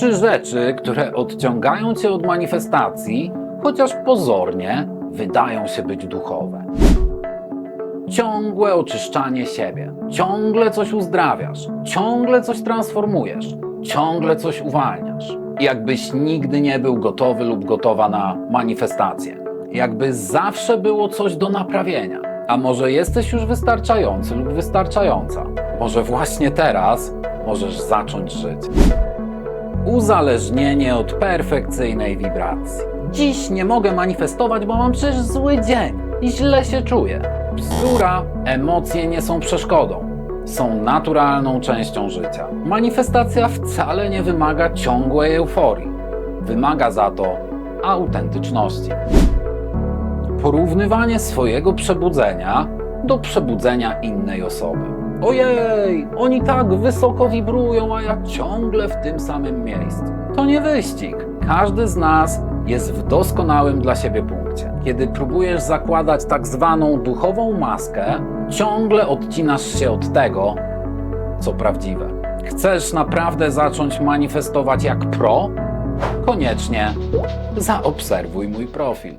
Trzy rzeczy, które odciągają cię od manifestacji, chociaż pozornie wydają się być duchowe. Ciągłe oczyszczanie siebie, ciągle coś uzdrawiasz, ciągle coś transformujesz, ciągle coś uwalniasz. Jakbyś nigdy nie był gotowy lub gotowa na manifestację. Jakby zawsze było coś do naprawienia. A może jesteś już wystarczający lub wystarczająca? Może właśnie teraz możesz zacząć żyć. Uzależnienie od perfekcyjnej wibracji. Dziś nie mogę manifestować, bo mam przecież zły dzień i źle się czuję. Bzdura, emocje nie są przeszkodą. Są naturalną częścią życia. Manifestacja wcale nie wymaga ciągłej euforii. Wymaga za to autentyczności. Porównywanie swojego przebudzenia do przebudzenia innej osoby. Ojej, oni tak wysoko wibrują, a ja ciągle w tym samym miejscu. To nie wyścig. Każdy z nas jest w doskonałym dla siebie punkcie. Kiedy próbujesz zakładać tak zwaną duchową maskę, ciągle odcinasz się od tego, co prawdziwe. Chcesz naprawdę zacząć manifestować jak pro? Koniecznie zaobserwuj mój profil.